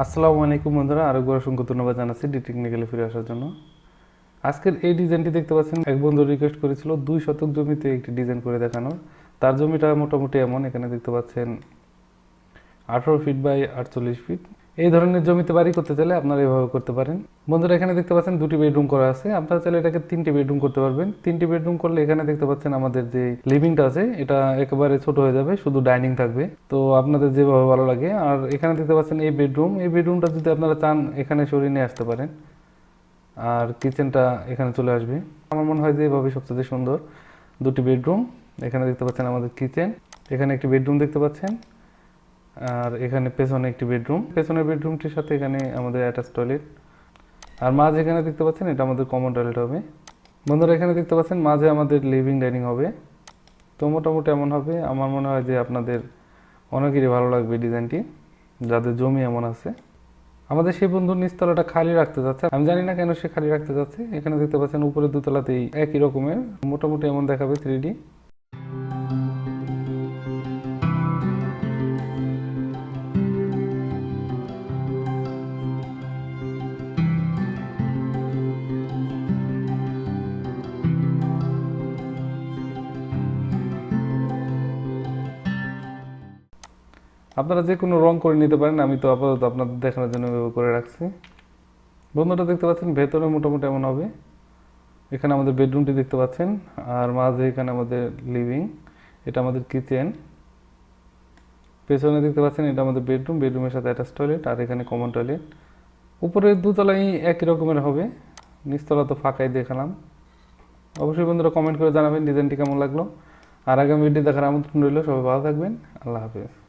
আসসালামু আলাইকুম বন্ধুরা আরেকবার অসংখ্য ধন্যবাদ জানাচ্ছি ডি টেকনিক্যালে ফিরে আসার জন্য। আজকের এই ডিজাইনটি দেখতে পাচ্ছেন, এক বন্ধু রিকোয়েস্ট করেছিল দুই শতক জমিতে একটি ডিজাইন করে দেখানোর। তার জমিটা মোটামুটি এমন, এখানে দেখতে পাচ্ছেন আঠারো ফিট বাই আটচল্লিশ ফিট এই ধরনের জমিতে বাড়ি করতে চাইলে আপনারা এভাবে করতে পারেন। বন্ধুরা, এখানে দেখতে পাচ্ছেন দুটি বেডরুম করা আছে। আপনারা চাইলে এটাকে তিনটি বেডরুম করতে পারবেন। তিনটি বেডরুম করলে এখানে দেখতে পাচ্ছেন আমাদের যে লিভিংটা আছে, এটা একেবারে ছোট হয়ে যাবে, শুধু ডাইনিং থাকবে। তো আপনাদের যেভাবে ভালো লাগে, আর এখানে দেখতে পাচ্ছেন এই বেডরুম এই বেডরুমটা যদি আপনারা চান, এখানে সরিয়ে নিয়ে আসতে পারেন। আর কিচেনটা এখানে চলে আসবে। আমার মনে হয় যে এভাবে সবচেয়ে সুন্দর দুটি বেডরুম এখানে দেখতে পাচ্ছেন আমাদের কিচেন এখানে একটি বেডরুম দেখতে পাচ্ছেন। আর এখানে পেছনে একটি বেডরুম। পেছনের বেডরুমটির সাথে এখানে আমাদের অ্যাটাচ টয়লেট আর মাঝে এখানে দেখতে পাচ্ছেন, এটা আমাদের কমন টয়লেট হবে। বন্ধুরা, এখানে দেখতে পাচ্ছেন, মাঝে আমাদের লিভিং ডাইনিং হবে। তো মোটামুটি এমন হবে। আমার মনে হয় যে আপনাদের অনেকেরই ভালো লাগবে ডিজাইনটি। যাদের জমি এমন আছে। আমাদের সেই বন্ধুর নিচতলাটা খালি রাখতে যাচ্ছে। আমি জানি না কেন সে খালি রাখতে যাচ্ছে। এখানে দেখতে পাচ্ছেন উপরে দুতলাতেই একই রকমের। মোটামুটি এমন দেখাবে থ্রি আপনারা যে কোনো রং করে নিতে পারেন, আমি তো আপাতত আপনাদের দেখানোর জন্য ব্যবহার করে রাখছি। বন্ধুটা দেখতে পাচ্ছেন, ভেতরে মোটামুটি এমন হবে। এখানে আমাদের বেডরুমটি দেখতে পাচ্ছেন, আর মাঝে এখানে আমাদের লিভিং, এটা আমাদের কিচেন। পেছনে দেখতে পাচ্ছেন, এটা আমাদের বেডরুম, বেডরুমের সাথে অ্যাটাচ টয়লেট, আর এখানে কমন টয়লেট। উপরের দুতলাই একই রকমের হবে, নিচতলা তো ফাঁকাই দেখালাম। অবশ্যই বন্ধুরা কমেন্ট করে জানাবেন, ডিজাইনটি কেমন লাগল। আর আগামী ভিডিও দেখার আমন্ত্রণ রইল, সবাই ভালো থাকবেন, আল্লাহ হাফেজ।